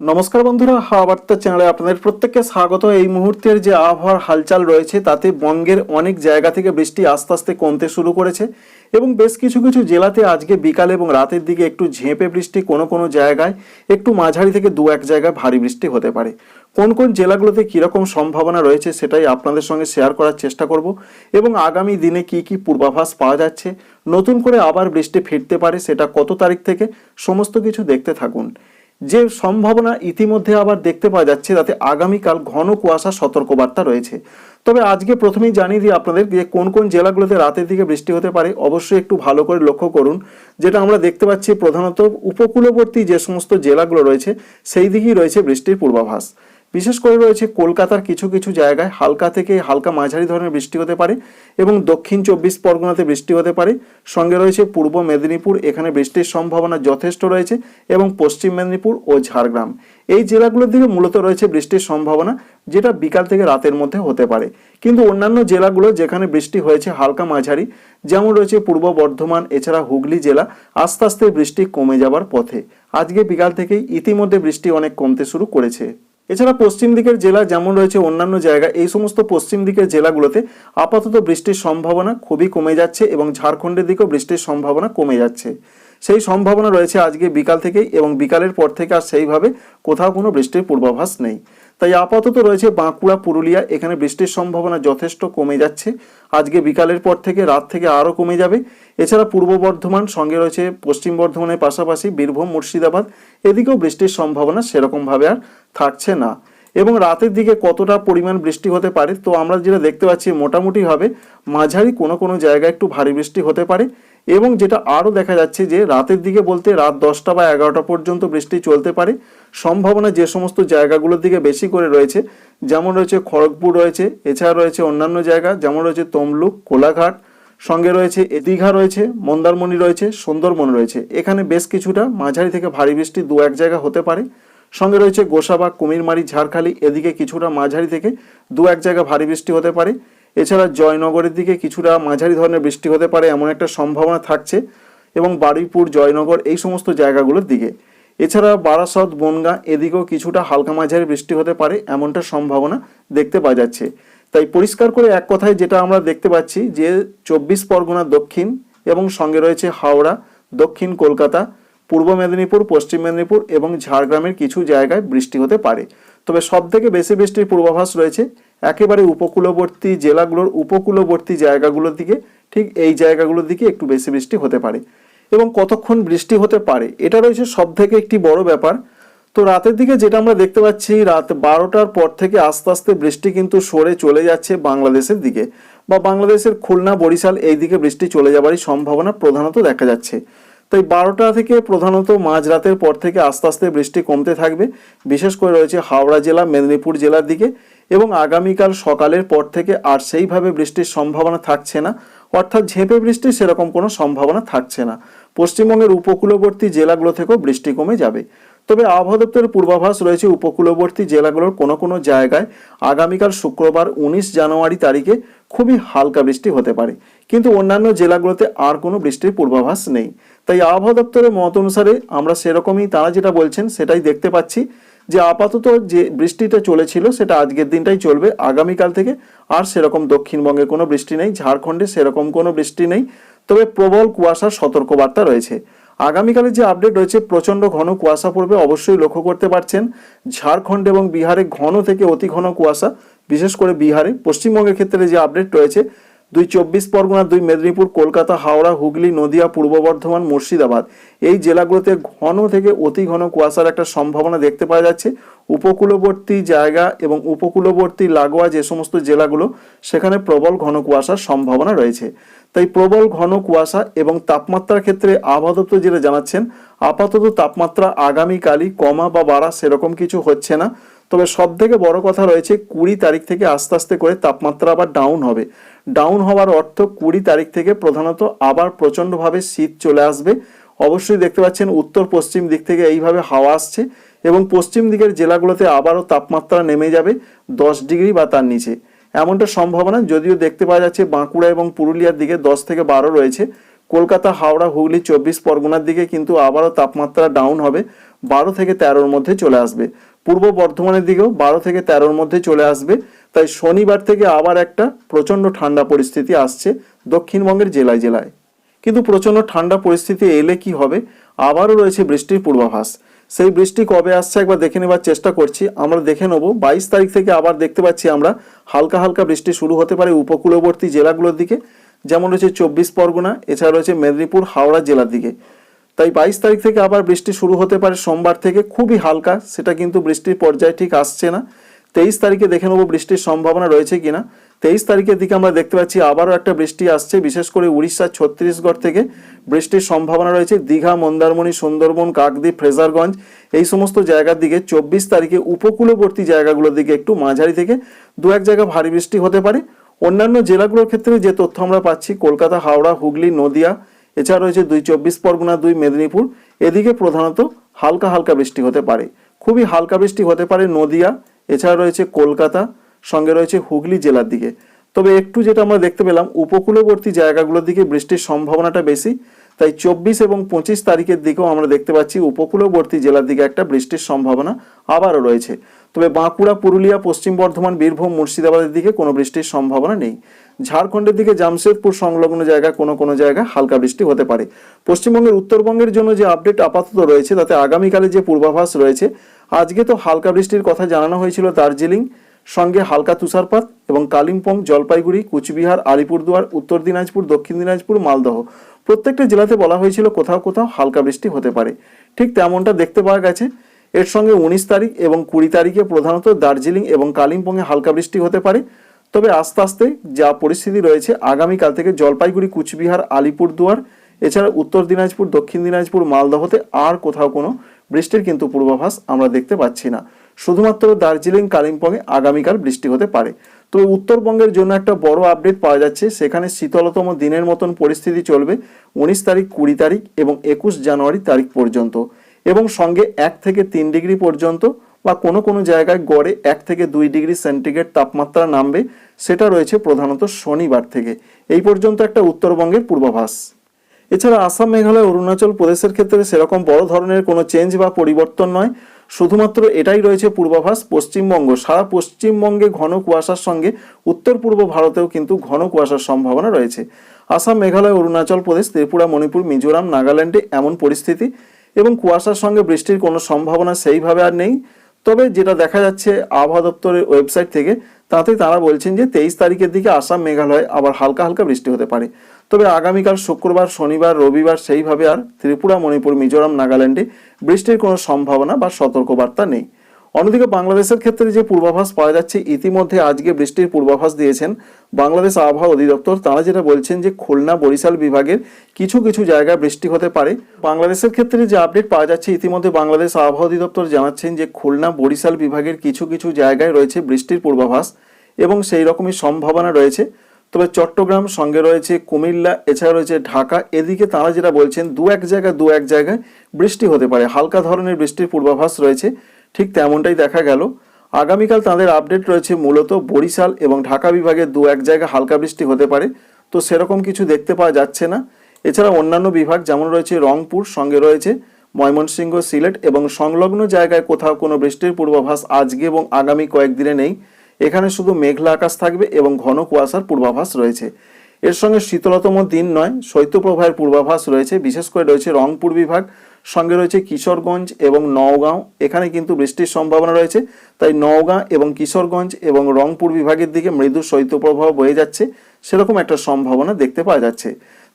নমস্কার বন্ধুরা, হাওয়া বার্তা চ্যানেলে আপনাদের প্রত্যেককে স্বাগত। এই মুহূর্তের যে আবহাওয়ার হালচাল রয়েছে, তাতে বঙ্গের অনেক জায়গা থেকে বৃষ্টি আস্তে আস্তে কমতে শুরু করেছে এবং বেশ কিছু কিছু জেলাতে আজকে বিকাল এবং রাতের দিকে একটু ঝেঁপে বৃষ্টি কোনো কোনো জায়গায়, একটু মাঝারি থেকে দু এক জায়গায় ভারী বৃষ্টি হতে পারে। কোন কোন জেলাগুলোতে কীরকম সম্ভাবনা রয়েছে সেটাই আপনাদের সঙ্গে শেয়ার করার চেষ্টা করব এবং আগামী দিনে কি কি পূর্বাভাস পাওয়া যাচ্ছে, নতুন করে আবার বৃষ্টি ফিরতে পারে সেটা কত তারিখ থেকে, সমস্ত কিছু দেখতে থাকুন। যে সম্ভাবনা ইতিমধ্যে আবার দেখতে পাওয়া যাচ্ছে, তাতে আগামীকাল ঘন কুয়াশা সতর্কবার্তা রয়েছে। তবে আজকে প্রথমেই জানিয়ে দিই আপনাদের যে কোন কোন জেলাগুলোতে রাতের দিকে বৃষ্টি হতে পারে, অবশ্যই একটু ভালো করে লক্ষ্য করুন। যেটা আমরা দেখতে পাচ্ছি প্রধানত উপকূলবর্তী যে সমস্ত জেলাগুলো রয়েছে, সেই দিকেই রয়েছে বৃষ্টির পূর্বাভাস। বিশেষ করে রয়েছে কলকাতার কিছু কিছু জায়গায় হালকা থেকে হালকা মাঝারি ধরনের বৃষ্টি হতে পারে এবং দক্ষিণ চব্বিশ পরগনাতে বৃষ্টি হতে পারে। সঙ্গে রয়েছে পূর্ব মেদিনীপুর, এখানে বৃষ্টির সম্ভাবনা যথেষ্ট রয়েছে এবং পশ্চিম মেদিনীপুর ও ঝাড়গ্রাম। এই জেলাগুলোর দিকে মূলত রয়েছে বৃষ্টির সম্ভাবনা, যেটা বিকাল থেকে রাতের মধ্যে হতে পারে। কিন্তু অন্যান্য জেলাগুলো যেখানে বৃষ্টি হয়েছে হালকা মাঝারি, যেমন রয়েছে পূর্ব বর্ধমান, এছাড়া হুগলি জেলা, আস্তে আস্তে বৃষ্টি কমে যাবার পথে। আজকে বিকাল থেকেই ইতিমধ্যে বৃষ্টি অনেক কমতে শুরু করেছে। এছাড়া পশ্চিম দিকের জেলা যেমন রয়েছে অন্যান্য জায়গা এই সমস্ত পশ্চিম দিকের জেলাগুলোতে আপাতত বৃষ্টির সম্ভাবনা খুবই কমে যাচ্ছে এবং ঝাড়খণ্ডের দিকেও বৃষ্টির সম্ভাবনা কমে যাচ্ছে। সেই সম্ভাবনা রয়েছে আজকে বিকাল থেকেই এবং বিকালের পর থেকে আর সেইভাবে কোথাও কোনো বৃষ্টির পূর্বাভাস নেই। তাই আপাতত রয়েছে বাঁকুড়া, পুরুলিয়া, এখানে বৃষ্টির সম্ভাবনা যথেষ্ট কমে যাচ্ছে। আজকে বিকালের পর থেকে রাত থেকে আরও কমে যাবে। এছাড়া পূর্ব বর্ধমান, সঙ্গে রয়েছে পশ্চিম বর্ধমানের পাশাপাশি বীরভূম, মুর্শিদাবাদ, এদিকেও বৃষ্টির সম্ভাবনা সেরকমভাবে আর থাকছে না। এবং রাতের দিকে কতটা পরিমাণ বৃষ্টি হতে পারে, তো আমরা যেটা দেখতে পাচ্ছি মোটামুটিভাবে মাঝারি কোনো কোনো জায়গায় একটু ভারী বৃষ্টি হতে পারে। এবং যেটা আরও দেখা যাচ্ছে যে রাতের দিকে বলতে রাত দশটা বা এগারোটা পর্যন্ত বৃষ্টি চলতে পারে। সম্ভাবনা যে সমস্ত জায়গাগুলোর দিকে বেশি করে রয়েছে, যেমন রয়েছে খড়গপুর রয়েছে, এছাড়া রয়েছে অন্যান্য জায়গা, যেমন রয়েছে তমলুক, কোলাঘাট, সঙ্গে রয়েছে দীঘা রয়েছে, মন্দারমণি রয়েছে, সুন্দরবন রয়েছে। এখানে বেশ কিছুটা মাঝারি থেকে ভারী বৃষ্টি দু এক জায়গা হতে পারে। সঙ্গে রয়েছে গোসাবা, কুমিরমারি, ঝাড়খালি, এদিকে কিছুটা মাঝারি থেকে দু এক জায়গা ভারী বৃষ্টি হতে পারে। এছাড়া জয়নগরের দিকে কিছুটা মাঝারি ধরনের বৃষ্টি হতে পারে এমন একটা সম্ভাবনা থাকছে এবং বারুইপুর, জয়নগর এই সমস্ত জায়গাগুলোর দিকে। এছাড়া বারাসত বনগা এদিকেও কিছুটা হালকা মাঝারি বৃষ্টি হতে পারে এমনটা সম্ভাবনা দেখতে পাওয়া যাচ্ছে। তাই পরিষ্কার করে এক কথায় যেটা আমরা দেখতে পাচ্ছি যে চব্বিশ পরগনা, দক্ষিণ এবং সঙ্গে রয়েছে হাওড়া, দক্ষিণ কলকাতা, পূর্ব মেদিনীপুর, পশ্চিম মেদিনীপুর এবং ঝাড়গ্রামের কিছু জায়গায় বৃষ্টি হতে পারে। তবে সব থেকে বেশি বৃষ্টির পূর্বাভাস রয়েছে একেবারে উপকূলবর্তী জেলাগুলোর উপকূলবর্তী জায়গাগুলোর দিকে, ঠিক এই জায়গাগুলোর দিকে একটু বেশি বৃষ্টি হতে পারে। এবং কতক্ষণ বৃষ্টি হতে পারে, এটা রয়েছে সব থেকে একটি বড় ব্যাপার। তো রাতের দিকে যেটা আমরা দেখতে পাচ্ছি, রাত বারোটার পর থেকে আস্তে আস্তে বৃষ্টি কিন্তু সরে চলে যাচ্ছে বাংলাদেশের দিকে। বা বাংলাদেশের খুলনা, বরিশাল এই দিকে বৃষ্টি চলে যাবারই সম্ভাবনা প্রধানত দেখা যাচ্ছে। তাই বারোটা থেকে প্রধানত মাঝরাতের পর থেকে আস্তে আস্তে বৃষ্টি কমতে থাকবে। বিশেষ করে রয়েছে হাওড়া জেলা, মেদিনীপুর জেলার দিকে। এবং আগামীকাল সকালের পর থেকে আর সেইভাবে বৃষ্টির সম্ভাবনা থাকছে না। অর্থাৎ ঝেঁপে বৃষ্টির সেরকম কোনো সম্ভাবনা থাকছে না। পশ্চিমবঙ্গের উপকূলবর্তী জেলাগুলো থেকেও বৃষ্টি কমে যাবে। তবে আবহাওয়া দপ্তরের পূর্বাভাস রয়েছে উপকূলবর্তী জেলাগুলোর কোনো কোনো জায়গায় আগামীকাল শুক্রবার উনিশ জানুয়ারি তারিখে খুবই হালকা বৃষ্টি হতে পারে। কিন্তু অন্যান্য জেলাগুলোতে আর কোনো বৃষ্টির পূর্বাভাস নেই। তাই আবহাওয়া দপ্তরের মত অনুসারে আমরা সেরকমই তারা যেটা বলছেন সেটাই দেখতে পাচ্ছি। যে আপাতত যে বৃষ্টিটা চলেছিল সেটা আজকের দিনটাই চলবে, আগামীকাল থেকে আর সেরকম দক্ষিণবঙ্গে কোনো বৃষ্টি নেই, ঝাড়খণ্ডে সেরকম কোনো বৃষ্টি নেই, তবে প্রবল কুয়াশার সতর্কবার্তা রয়েছে। আগামীকালের যে আপডেট রয়েছে, প্রচণ্ড ঘন কুয়াশা পড়বে, অবশ্যই লক্ষ্য করতে পারছেন, ঝাড়খণ্ড এবং বিহারে ঘন থেকে অতি ঘন কুয়াশা, বিশেষ করে বিহারে। পশ্চিমবঙ্গের ক্ষেত্রে যে আপডেট রয়েছে দুই চব্বিশ পরগনা, দুই মেদিনীপুর, কলকাতা, হাওড়া, হুগলি, নদিয়া, পূর্ব বর্ধমান, মুর্শিদাবাদ। এই জেলাগুলোতে ঘন থেকে অতি ঘন কুয়াশার একটা সম্ভাবনা দেখতে পাওয়া যাচ্ছে। উপকূলবর্তী জায়গা এবং উপকূলবর্তী লাগোয়া যে সমস্ত জেলাগুলো, সেখানে প্রবল ঘন কুয়াশার সম্ভাবনা রয়েছে। তাই প্রবল ঘন কুয়াশা এবং তাপমাত্রার ক্ষেত্রে দপ্তর যেটা জানাচ্ছেন, আপাতত তাপমাত্রা আগামীকালই কমা বা বাড়া সেরকম কিছু হচ্ছে না। তবে সব থেকে বড় কথা রয়েছে, কুড়ি তারিখ থেকে আস্তে আস্তে করে তাপমাত্রা আবার ডাউন হবে। ডাউন হওয়ার অর্থ কুড়ি তারিখ থেকে প্রধানত আবার প্রচণ্ডভাবে শীত চলে আসবে। অবশ্যই দেখতে পাচ্ছেন, উত্তর পশ্চিম দিক থেকে এইভাবে হাওয়া আসছে এবং পশ্চিম দিকের জেলাগুলোতে আবারও তাপমাত্রা নেমে যাবে দশ ডিগ্রি বা তার নিচে। এমনটা সম্ভাবনা যদিও দেখতে পাওয়া যাচ্ছে বাঁকুড়া এবং পুরুলিয়ার দিকে দশ থেকে বারো রয়েছে। কলকাতা, হাওড়া, হুগলি, চব্বিশ পরগনার দিকে কিন্তু আবারও তাপমাত্রা ডাউন হবে, বারো থেকে তেরোর মধ্যে চলে আসবে। পূর্ব বর্ধমানের দিকেও বারো থেকে তেরোর মধ্যে চলে আসবে। তাই শনিবার থেকে আবার একটা প্রচণ্ড ঠান্ডা পরিস্থিতি আসছে দক্ষিণবঙ্গের জেলায় জেলায়। কিন্তু প্রচণ্ড ঠান্ডা পরিস্থিতি এলে কি হবে? আবারও রয়েছে বৃষ্টির পূর্বাভাস। সেই বৃষ্টি কবে আসছে একবার দেখে নেবার চেষ্টা করছি। আমরা দেখে নেব। বাইশ তারিখ থেকে আবার দেখতে পাচ্ছি আমরা হালকা হালকা বৃষ্টি শুরু হতে পারে উপকূলবর্তী জেলাগুলোর দিকে। যেমন রয়েছে চব্বিশ পরগনা, এছাড়া রয়েছে মেদিনীপুর, হাওড়া জেলার দিকে। তাই বাইশ তারিখ থেকে আবার বৃষ্টি শুরু হতে পারে। সোমবার থেকে খুবই হালকা, সেটা কিন্তু বৃষ্টির পর্যায়ে ঠিক আসছে না। তেইশ তারিখে দেখে নেব বৃষ্টির সম্ভাবনা রয়েছে কিনা। তেইশ তারিখের দিকে আমরা দেখতে পাচ্ছি আবারও একটা বৃষ্টি আসছে, বিশেষ করে উড়িষ্যা, ছত্তিশগড় থেকে। বৃষ্টির সম্ভাবনা রয়েছে দীঘা, মন্দারমণি, সুন্দরবন, কাকদ্বীপ, ফ্রেজারগঞ্জ। এই সমস্ত জায়গার দিকে চব্বিশ তারিখে উপকূলবর্তী জায়গাগুলোর দিকে একটু মাঝারি থেকে দু এক জায়গা ভারী বৃষ্টি হতে পারে। অন্যান্য জেলাগুলোর ক্ষেত্রে যে তথ্য আমরা পাচ্ছি, কলকাতা, হাওড়া, হুগলি, নদিয়া এছাড়া রয়েছে দুই চব্বিশ পরগনা, দুই মেদিনীপুর। এদিকে প্রধানত হালকা হালকা বৃষ্টি হতে পারে। খুবই হালকা বৃষ্টি হতে পারে নদিয়া, এছাড়া রয়েছে কলকাতা, সঙ্গে রয়েছে হুগলি জেলার দিকে। তবে একটু যেটা আমরা দেখতে পেলাম, উপকূলবর্তী জায়গাগুলোর দিকে বৃষ্টির সম্ভাবনাটা বেশি। তাই চব্বিশ এবং পঁচিশ তারিখের দিকেও আমরা দেখতে পাচ্ছি উপকূলবর্তী জেলার দিকে একটা বৃষ্টির সম্ভাবনা আবারও রয়েছে। তবে বাঁকুড়া, পুরুলিয়া, পশ্চিম বর্ধমান, বীরভূম, মুর্শিদাবাদের দিকে কোনো বৃষ্টির সম্ভাবনা নেই। ঝাড়খণ্ডের দিকে জামশেদপুর সংলগ্ন জায়গায় কোনো কোনো জায়গায় হালকা বৃষ্টি হতে পারে। পশ্চিমবঙ্গের উত্তরবঙ্গের জন্য যে আপডেট আপাতত রয়েছে, তাতে আগামীকালে যে পূর্বাভাস রয়েছে, আজকে তো হালকা বৃষ্টির কথা জানানো হয়েছিল দার্জিলিং, সঙ্গে হালকা তুষারপাত এবং কালিম্পং, জলপাইগুড়ি, কুচবিহার, আলিপুরদুয়ার, উত্তর দিনাজপুর, দক্ষিণ দিনাজপুর, মালদহ। প্রত্যেকটা জেলাতে বলা হয়েছিল কোথাও কোথাও হালকা বৃষ্টি হতে পারে। ঠিক তেমনটা দেখতে পাওয়া গেছে। এর সঙ্গে উনিশ তারিখ এবং কুড়ি তারিখে প্রধানত দার্জিলিং এবং কালিম্পংয়ে হালকা বৃষ্টি হতে পারে। তবে আস্তে আস্তে যা পরিস্থিতি রয়েছে, আগামীকাল থেকে জলপাইগুড়ি, কুচবিহার, আলিপুরদুয়ার, এছাড়া উত্তর দিনাজপুর, দক্ষিণ দিনাজপুর, মালদহতে আর কোথাও কোনো বৃষ্টির কিন্তু পূর্বাভাস আমরা দেখতে পাচ্ছি না। শুধুমাত্র দার্জিলিং, কালিম্পংয়ে আগামীকাল বৃষ্টি হতে পারে। তবে উত্তরবঙ্গের জন্য একটা বড় আপডেট পাওয়া যাচ্ছে, সেখানে শীতলতম দিনের মতন পরিস্থিতি চলবে উনিশ তারিখ, কুড়ি তারিখ এবং একুশ জানুয়ারি তারিখ পর্যন্ত। এবং সঙ্গে এক থেকে তিন ডিগ্রি পর্যন্ত বা কোনো কোনো জায়গায় গড়ে এক থেকে দুই ডিগ্রি সেন্টিগ্রেড তাপমাত্রা নামবে, সেটা রয়েছে প্রধানত শনিবার থেকে। এই পর্যন্ত একটা উত্তরবঙ্গের পূর্বাভাস। এছাড়া আসাম, মেঘালয়, অরুণাচল প্রদেশের ক্ষেত্রে সেরকম বড় ধরনের কোনো চেঞ্জ বা পরিবর্তন নয়। শুধুমাত্র এটাই রয়েছে পূর্বাভাস, পশ্চিমবঙ্গ। সারা পশ্চিমবঙ্গে ঘন কুয়াশার সঙ্গে উত্তর পূর্ব ভারতেও কিন্তু ঘন কুয়াশার সম্ভাবনা রয়েছে। আসাম, মেঘালয়, অরুণাচল প্রদেশ, ত্রিপুরা, মণিপুর, মিজোরাম, নাগাল্যান্ডে এমন পরিস্থিতি এবং কুয়াশার সঙ্গে বৃষ্টির কোনো সম্ভাবনা সেইভাবে আর নেই। তবে যেটা দেখা যাচ্ছে, আবহাওয়া দপ্তরের ওয়েবসাইট থেকে, তাতে তারা বলছেন যে তেইশ তারিখের দিকে আসাম মেঘালয় আবার হালকা হালকা বৃষ্টি হতে পারে। তবে আগামীকাল শুক্রবার, শনিবার, রবিবার সেইভাবে আর ত্রিপুরা, মণিপুর, মিজোরাম, নাগাল্যান্ডে বৃষ্টির কোনো সম্ভাবনা বা সতর্কবার্তা নেই। অন্যদিকে বাংলাদেশের ক্ষেত্রে যে পূর্বাভাস পাওয়া যাচ্ছে, ইতিমধ্যে আজকে বৃষ্টির পূর্বাভাস দিয়েছেন বাংলাদেশ আবহাওয়া অধিদপ্তর। তারা যেটা বলছেন যে খুলনা বরিশাল বিভাগের কিছু কিছু জায়গায় বৃষ্টি হতে পারে। বাংলাদেশের ক্ষেত্রে যে আপডেট পাওয়া যাচ্ছে, ইতিমধ্যে বাংলাদেশ আবহাওয়া অধিদপ্তর জানাচ্ছেন যে খুলনা বরিশাল বিভাগের কিছু কিছু জায়গায় রয়েছে বৃষ্টির পূর্বাভাস এবং সেই রকমই সম্ভাবনা রয়েছে। তবে চট্টগ্রাম সঙ্গে রয়েছে কুমিল্লা, এছাড়া রয়েছে ঢাকা। এদিকে তারা যেটা বলছেন, দু এক জায়গায়, দু এক জায়গায় বৃষ্টি হতে পারে। হালকা ধরনের বৃষ্টির পূর্বাভাস রয়েছে। ঠিক তেমনটাই দেখা গেল। আগামীকাল তাদের আপডেট রয়েছে মূলত বরিশাল এবং ঢাকা বিভাগে দু এক জায়গায় হালকা বৃষ্টি হতে পারে। তো সেরকম কিছু দেখতে পাওয়া যাচ্ছে না। এছাড়া অন্যান্য বিভাগ যেমন রয়েছে রংপুর, সঙ্গে রয়েছে ময়মনসিংহ, সিলেট এবং সংলগ্ন জায়গায় কোথাও কোনো বৃষ্টির পূর্বাভাস আজকে এবং আগামী কয়েকদিনে নেই। এখানে শুধু মেঘলা আকাশ থাকবে এবং ঘন কুয়াশার পূর্বাভাস রয়েছে। এর সঙ্গে শীতলতম দিন নয়, শৈত্যপ্রবাহের পূর্বাভাস রয়েছে। বিশেষ করে রয়েছে রংপুর বিভাগ সঙ্গে রয়েছে কিশোরগঞ্জ এবং নওগাঁও। এখানে কিন্তু বৃষ্টির সম্ভাবনা রয়েছে। তাই নওগাঁ এবং কিশোরগঞ্জ এবং রংপুর বিভাগের দিকে মৃদু শৈত্যপ্রবাহ বয়ে যাচ্ছে। সেরকম একটা সম্ভাবনা দেখতে পাওয়া যাচ্ছে।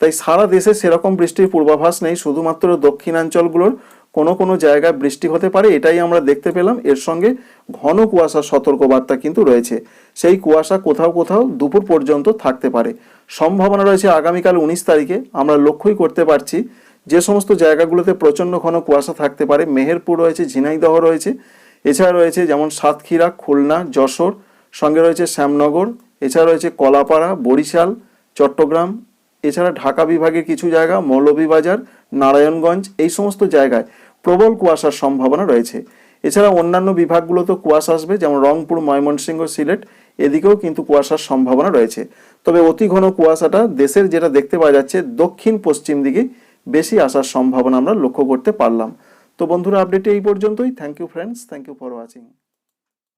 তাই সারা দেশে সেরকম বৃষ্টির পূর্বাভাস নেই। শুধুমাত্র দক্ষিণাঞ্চলগুলোর কোনো কোনো জায়গায় বৃষ্টি হতে পারে, এটাই আমরা দেখতে পেলাম। এর সঙ্গে ঘন কুয়াশার সতর্কবার্তা কিন্তু রয়েছে। সেই কুয়াশা কোথাও কোথাও দুপুর পর্যন্ত থাকতে পারে। সম্ভাবনা রয়েছে আগামীকাল উনিশ তারিখে। আমরা লক্ষ্যই করতে পারছি যে সমস্ত জায়গাগুলোতে প্রচণ্ড ঘন কুয়াশা থাকতে পারে, মেহেরপুর রয়েছে, ঝিনাইদহ রয়েছে, এছাড়া রয়েছে যেমন সাতক্ষীরা, খুলনা, যশোর, সঙ্গে রয়েছে শ্যামনগর, এছাড়া রয়েছে কলাপাড়া, বরিশাল, চট্টগ্রাম, এছাড়া ঢাকা বিভাগের কিছু জায়গা, মৌলভীবাজার, নারায়ণগঞ্জ, এই সমস্ত জায়গায় প্রবল কুয়াশার সম্ভাবনা রয়েছে। এছাড়া অন্যান্য বিভাগগুলোতেও কুয়াশা আসবে, যেমন রংপুর, ময়মনসিংহ, সিলেট, এদিকেও কিন্তু কুয়াশার সম্ভাবনা রয়েছে। তবে অতি ঘন কুয়াশাটা দেশের যেটা দেখতে পাওয়া যাচ্ছে দক্ষিণ পশ্চিম দিকে বেশি আসার সম্ভাবনা আমরা লক্ষ্য করতে পারলাম। তো বন্ধুরা আপডেটে এই পর্যন্তই। Thank you friends thank you for watching